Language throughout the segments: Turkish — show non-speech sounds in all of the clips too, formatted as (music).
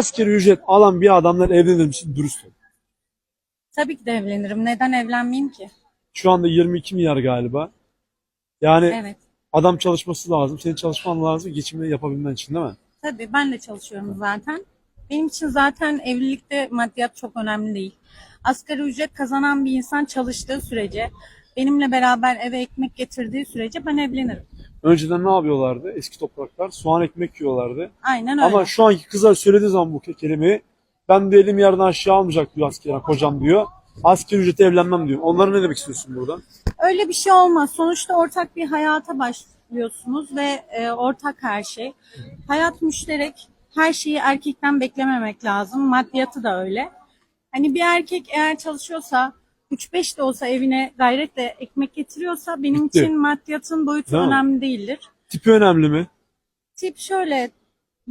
Asgari ücret alan bir adamla evlenir misin? Dürüst ol. Tabii ki de evlenirim. Neden evlenmeyeyim ki? Şu anda 22 milyar galiba. Yani Evet. adam çalışması lazım. Senin çalışman lazım geçimini yapabilmen için değil mi? Tabii ben de çalışıyorum zaten. Benim için zaten evlilikte maddiyat çok önemli değil. Asgari ücret kazanan bir insan çalıştığı sürece, benimle beraber eve ekmek getirdiği sürece ben evlenirim. Önceden ne yapıyorlardı? Eski topraklar soğan ekmek yiyorlardı. Aynen öyle. Ama şu anki kızlar söylediği zaman bu kelimeyi ben de elim yerden aşağı almayacak diyor asker kocam diyor. Asgari ücrete evlenmem diyor. Onlara ne demek istiyorsun burada? Öyle bir şey olmaz. Sonuçta ortak bir hayata başlıyorsunuz ve e, ortak her şey. Hayat müşterek. Her şeyi erkekten beklememek lazım. Maddiyatı da öyle. Hani bir erkek eğer çalışıyorsa 3-5 de olsa evine gayretle ekmek getiriyorsa benim Bitti. için maddiyatın boyutu mi? önemli değildir. Tipi önemli mi? Tip şöyle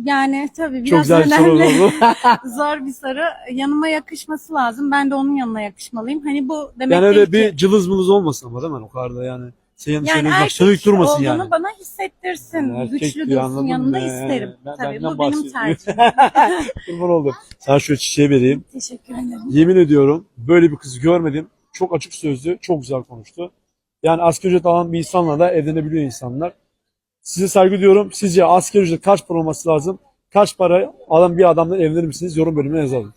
yani tabii Çok biraz güzel bir soru önemli. oldu. (laughs) (laughs) Zor bir soru. Yanıma yakışması lazım. Ben de onun yanına yakışmalıyım. Hani bu demek yani öyle değil bir ki. cılız mılız olmasın ama değil mi? O kadar da yani. Senin Yani yani bak erkek sönük durmasın olduğunu yani. bana hissettirsin. Erkek Güçlü diyor, dursun yanında mı? isterim. Ben- Tabii benden bu benim bahsediyor. tercihim. (laughs) Kurban oldum. Sana şöyle çiçeği vereyim. Teşekkür ederim. Yemin ediyorum böyle bir kız görmedim. Çok açık sözlü, çok güzel konuştu. Yani asgari ücret alan bir insanla da evlenebiliyor insanlar. Size saygı duyuyorum. Sizce asgari ücret kaç para olması lazım? Kaç para alan bir adamla evlenir misiniz? Yorum bölümüne yazalım.